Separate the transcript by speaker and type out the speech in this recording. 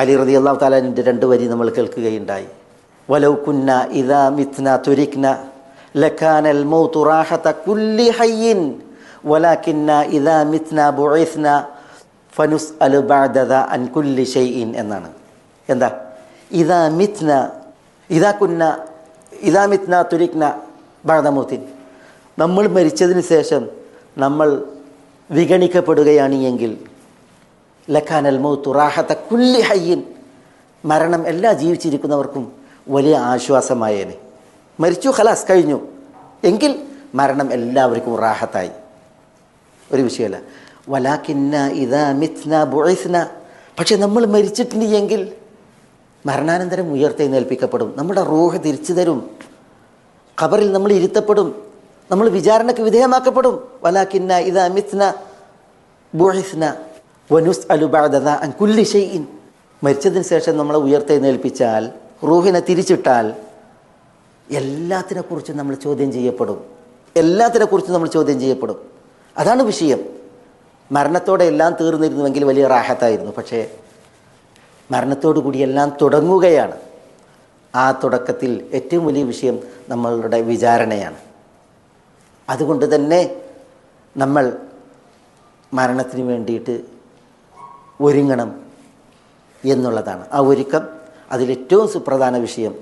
Speaker 1: അലി റതി അള്ളാഹു താലാനിന്റെ രണ്ട് വരി നമ്മൾ കേൾക്കുകയുണ്ടായി. വലൗ കുന്ന ഇദാ മിത്ന തുരിക്ന ലഖാനൽ മൗതു റാഹത കുല്ലി ഹയ്യിൻ വലാകിന്ന ഇദാ മിത്ന ബുഇസ്ന ഫനുസ് അലു ബഅദദ അൻ കുല്ലി ഷൈഇൻ എന്നാണ്. എന്താ? ഇദാ മിത്ന ഇദാ കുന്ന ഇദാ മിത്ന തുരിക്ന ബഅദമൂത്തിൻ നമ്മൾ മരിച്ചതിന് ശേഷം നമ്മൾ വിഗണിക്കപ്പെടുകയാണ് എങ്കിൽ ലഖാനൽ മൗത്തു റാഹത്ത കുല്ലി ഹയ്യൻ. മരണം എല്ലാ ജീവിച്ചിരിക്കുന്നവർക്കും വലിയ ആശ്വാസമായേനെ. മരിച്ചു ഖലാസ് കഴിഞ്ഞു. എങ്കിൽ മരണം എല്ലാവർക്കും റാഹത്തായി. ഒരു വിഷയമല്ല. വലാക്കിന്ന ഇതാ മിത്ന ബുഴസ്ന പക്ഷെ നമ്മൾ മരിച്ചിട്ടുണ്ട് എങ്കിൽ മരണാനന്തരം ഉയർത്തെഴുന്നേൽപ്പിക്കപ്പെടും. നമ്മുടെ റൂഹ് തിരിച്ചു തരും. ഖബറിൽ നമ്മൾ ഇരുത്തപ്പെടും. നമ്മൾ വിചാരണയ്ക്ക് വിധേയമാക്കപ്പെടും. വലാക്കിന്ന ഇതാ മിത്ന ബുഴസ്ന വനുസ് അലുബാദത അൻ കുല്ലി ഷെയ്ഇൻ മരിച്ചതിന് ശേഷം നമ്മളെ ഉയർത്തെഴുന്നേൽപ്പിച്ചാൽ റൂഹിനെ തിരിച്ചിട്ടാൽ എല്ലാത്തിനെക്കുറിച്ചും നമ്മൾ ചോദ്യം ചെയ്യപ്പെടും. എല്ലാത്തിനെക്കുറിച്ചും നമ്മൾ ചോദ്യം ചെയ്യപ്പെടും. അതാണ് വിഷയം. മരണത്തോടെ എല്ലാം തീർന്നിരുന്നുവെങ്കിൽ വലിയ റാഹത്തായിരുന്നു. പക്ഷേ മരണത്തോടു കൂടി എല്ലാം തുടങ്ങുകയാണ്. ആ തുടക്കത്തിൽ ഏറ്റവും വലിയ വിഷയം നമ്മളുടെ വിചാരണയാണ്. അതുകൊണ്ട് തന്നെ നമ്മൾ മരണത്തിന് വേണ്ടിയിട്ട് ഒരുങ്ങണം എന്നുള്ളതാണ് ആ ഒരുക്കം അതിലേറ്റവും സുപ്രധാന വിഷയം.